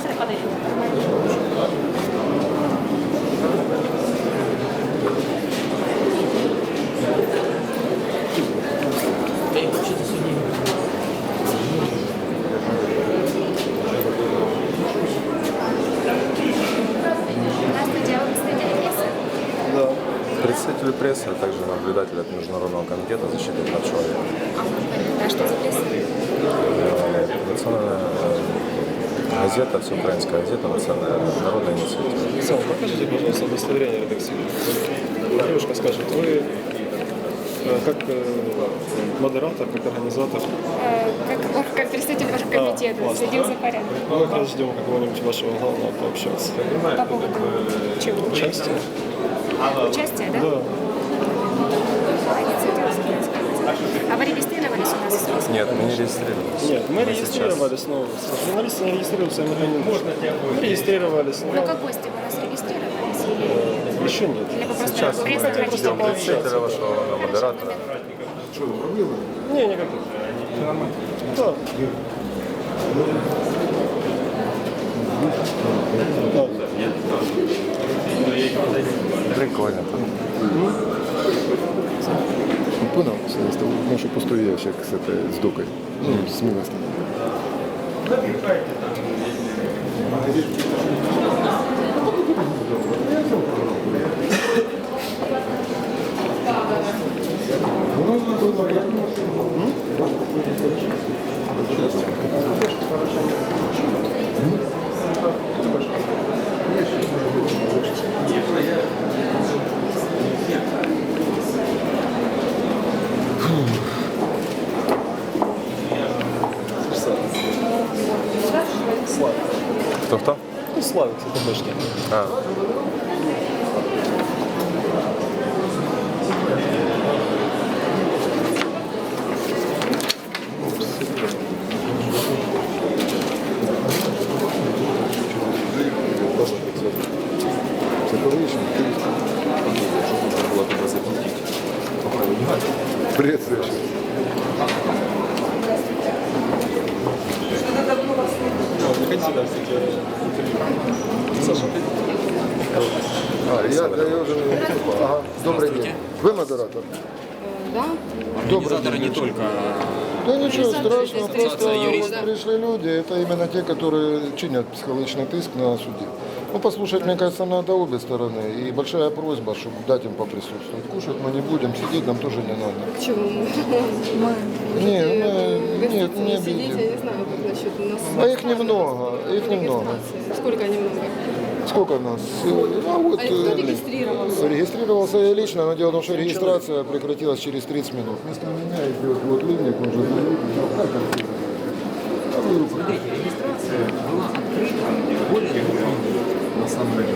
сейчас модераторы подойдут. Здравствуйте, а вы представитель прессы? Да. Представители прессы, а также наблюдатели от Международного комитета защиты прав человека. А что за пресса? Э, Национальная э, газета, всеукраинская газета, национальная народная инициатива. Сам, покажите, пожалуйста, удостоверение редакции. Девушка скажет, вы э, как э, модератор, как организатор, Как, как представитель вашего комитета, классно. следил за порядком. мы как раз ждем какого-нибудь вашего главного пообщаться. По поводу чего? Участие? Участие, да? Да. А вы регистрировались Нет, мы не регистрировались. Нет, мы сейчас- регистрировались, но журналисты не регистрируются, мы не нужно. Мы регистрировались, Ну, но как гости вы нас регистрировались? Или, еще нет. или вы просто Сейчас мы хотите ждем пообщаться? вашего модератора. Не, никаких. Да. Да. Прикольно. Понял, тобой нашу пустой ящик с этой с докой. Ну, с милостью. Кто-кто? Ну, Славик, это точно. А. Привет, Саша. Приходите сюда, кстати, Саша, А, я, да, я уже... Ага, добрый день. Вы модератор? Да, день. не только Да ничего страшного, просто вот пришли люди, это именно те, которые чинят психологичный тиск на суде. Ну, послушать, мне кажется, надо обе стороны. И большая просьба, чтобы дать им поприсутствовать. Кушать мы не будем, сидеть нам тоже не надо. почему? Мы Не, хотите мы- нет, гостинице не сидеть, обидим. я не знаю, как насчет у нас. А их немного, их немного. Сколько немного? Сколько нас? Э, А вот, А кто э, регистрировался? Регистрировался я лично, но дело в том, что регистрация прекратилась через 30 минут. Вместо меня идет вот Линник, он же руку. регистрация была открыта более двух. На самом деле.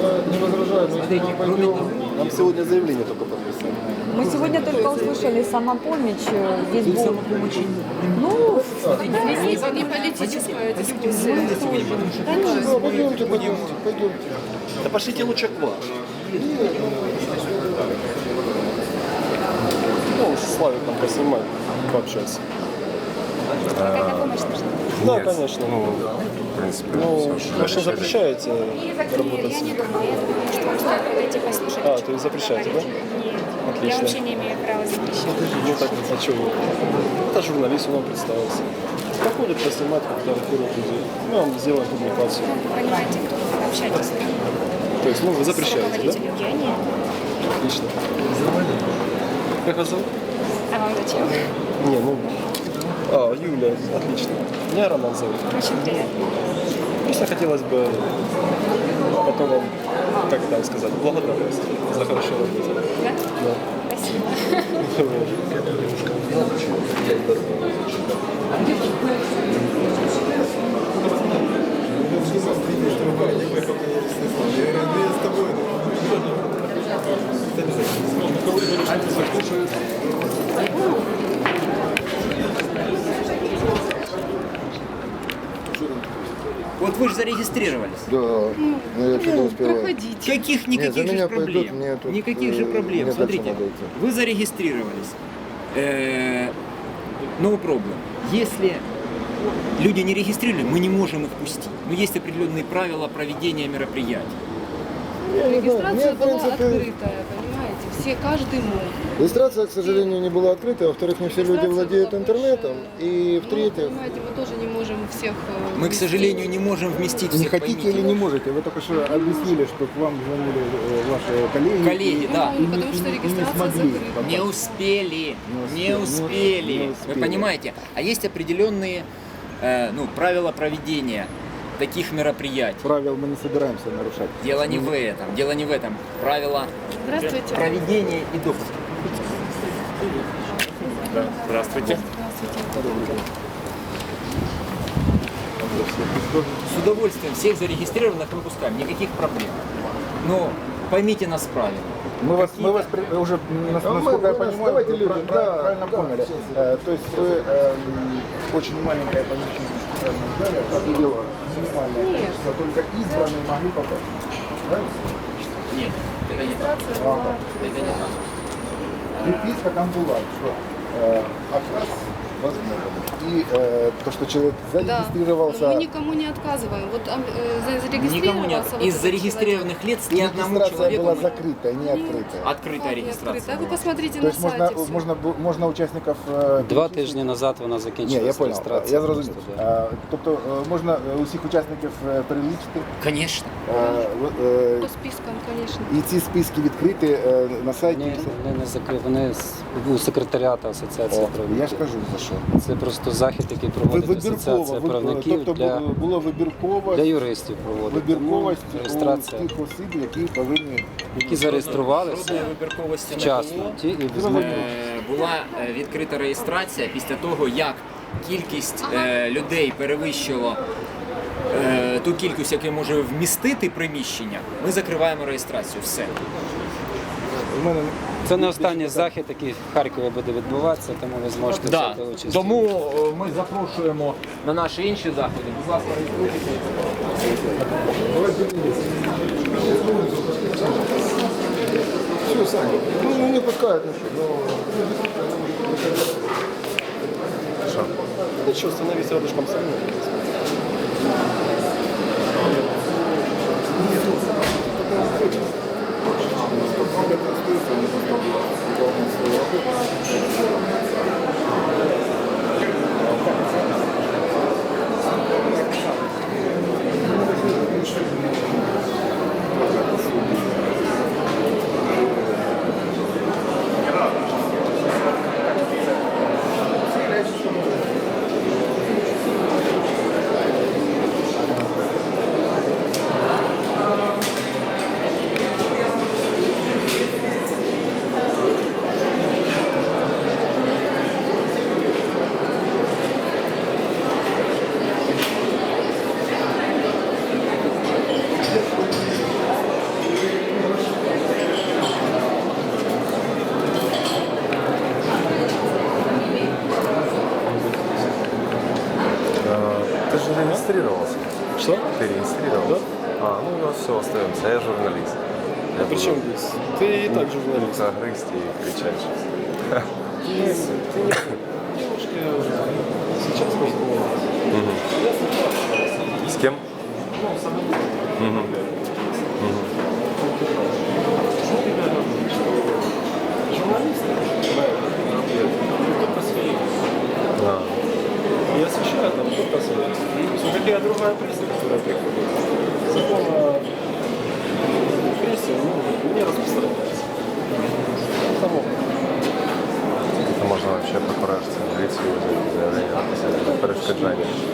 Я не возражаю, но если мы пойдем... Нам сегодня заявление только подписали. Мы сегодня только услышали самопомощь, э, здесь был... Ну, Это не политическая дискуссия. Да, пойдемте, пойдемте, пойдемте. Да пошлите лучше к вам. Ну, с Славиком поснимать, пообщаться. Какая помощь нужна? Да, нет. конечно. Ну, в принципе, Ну, вы что, запрещаете Нет, работать? я не думаю, я думаю, что вам стоит подойти послушать. А, то есть запрещаете, да? Нет, я Отлично. вообще не имею права запрещать. Ну так, а что вы? Это журналист, он вам представился. Проходит поснимать, фотографирует людей. Мы вам сделаем публикацию. Ну, вы понимаете, кто вы общаетесь с ним. То есть, ну, вы запрещаете, да? руководителем я нет. Отлично. Как вас зовут? А вам зачем? Не, ну... А, Юля, отлично. Меня Роман зовут. Очень приятно. Просто хотелось бы потом вам, как там сказать, благодарность за хорошую работу. Да? Да. Спасибо. Вот вы же зарегистрировались. Да, но я что-то успеваю. Проходите. Каких Нет, никаких за меня же пойдут, проблем? мне тут, никаких же э, проблем. мне Смотрите, вы зарегистрировались. Э, No problem. Если люди не регистрировали, мы не можем их пустить. Но есть определенные правила проведения мероприятий. Регистрация Нет, была принципе- открытая, понимаете? Все, каждый мог. Регистрация, к сожалению, не была открыта. Во-вторых, не все люди владеют интернетом. И Ну, в-третьих, понимаете, мы тоже не можем всех... э, Мы, к вместить. сожалению, не можем вместить Не всех, хотите поймите. или не можете? Вы только что объяснили, что к вам звонили э, ваши коллеги. Коллеги, и- да. и не- Потому что и не- не регистрация смогли закрыта. попасть. Не успели, Не не успели, успели. не Вы успели. понимаете? А есть определенные э, ну, правила проведения таких мероприятий. Правил мы не собираемся нарушать. Дело не в этом, дело не в этом. Правила Здравствуйте. проведения и допуска. Здравствуйте. С удовольствием всех зарегистрированных выпускаем, никаких проблем. Но поймите нас правильно. Мы вас, мы вас при- уже, насколько я понимаю, вы прав- да, правильно да, поняли. Э, То есть вы эм, очень маленькое помещение специальном зале минимальное количество, только избранные могли попасть. Правильно? Нет, это не так. Это не так. Приписка там была, что э, отказ возможен. И э, то, что человек Да. зарегистрировался... Мы никому не отказываем. Вот а, э, за- Никому не зарегистрировался от- вот Из этот зарегистрированных лиц ни одному Регистрация человеку была мы- закрытая, не открытая. открытая человек. регистрация. Открыто. А вы была. посмотрите То на есть можна, сайте. всё. можна, бу- можна учасників е, Два перечислити? тижні назад вона Ні, закінчилась я понял, реєстрація. я зрозумів. просто, да. Е, Тобто е, можна е, усіх учасників е, перелічити Конечно. е, в- е, По спискам, конечно. і ці списки відкриті е, на сайті. Ні, вони не закрили. Вони з- у секретаріата асоціації О, правників. я ж кажу за що. Це просто захід, який проводить асоціація правників тобто для, було вибірково, для юристів проводить. Тому вибірковість у тих осіб, які повинні які зареєструвалися Жодної вибірковості не вчасно. було. Ті і Е, була е, відкрита реєстрація після того, як кількість е, людей перевищила е, ту кількість, яку може вмістити приміщення, ми закриваємо реєстрацію. Все. У мене Це не останній захід, який в Харкові буде відбуватися, тому ви зможете Да. взяти участь. Тому е, ми запрошуємо на наші інші заходи. Будь ласка, реєструйтеся. все, Саня, ну, ну, не пускают ничего. Ну что, становись рядышком со мной. Я При буду чем здесь? Ты и так журналист. мука грызть и кричать сейчас. Девушки сейчас разговаривают. С кем? А, И освещают там только свои. Какая другая пресса, которая приходит. Закон о прессе ну, не распространяется. Само. это можно вообще по поражаться лицу заявление написать. Это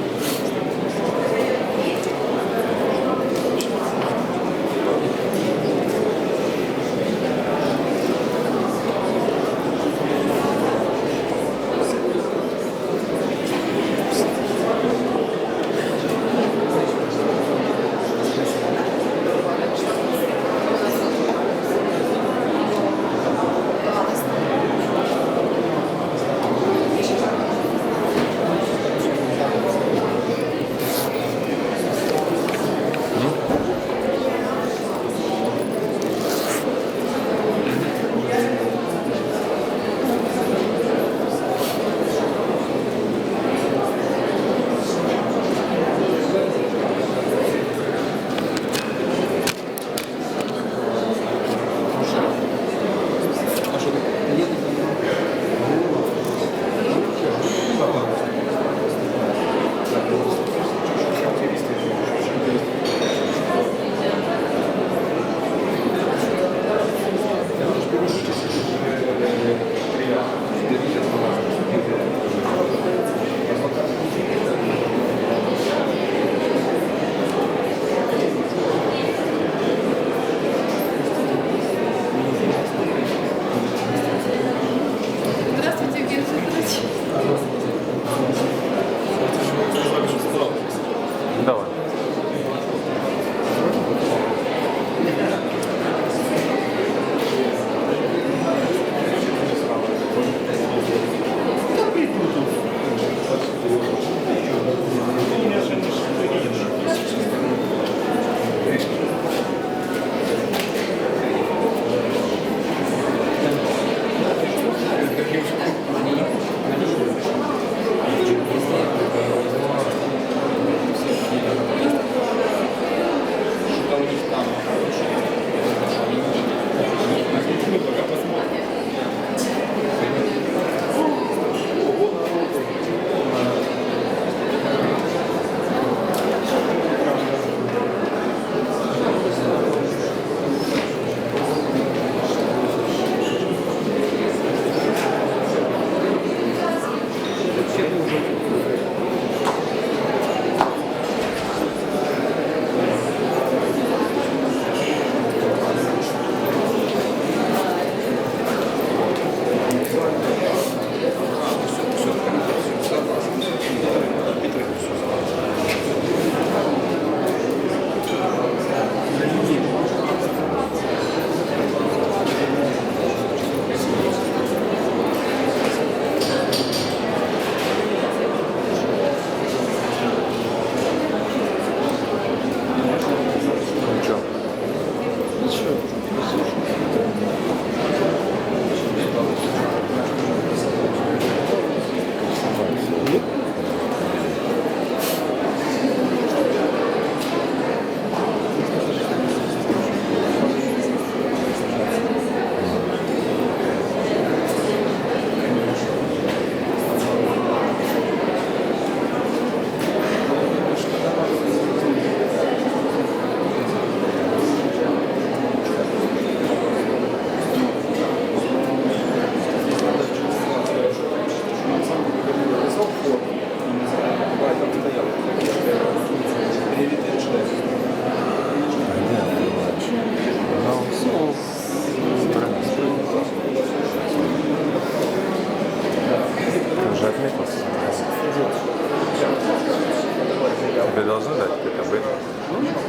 перешкоджание. Тебе должны дать какой-то бейджик?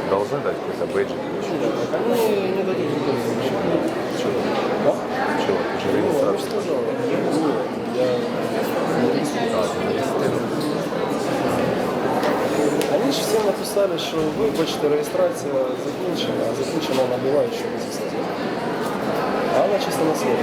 Должны дать какой-то бейджик? Они не дадут никому ничего. Чего? Да? Чего? Ты же Ну, я же регистрация. сказал. Я А, ты не регистрирован. Они ж всім написали, що вибачте, реєстрація закінчена, а закінчена вона буває, що без А вона чисто на слово.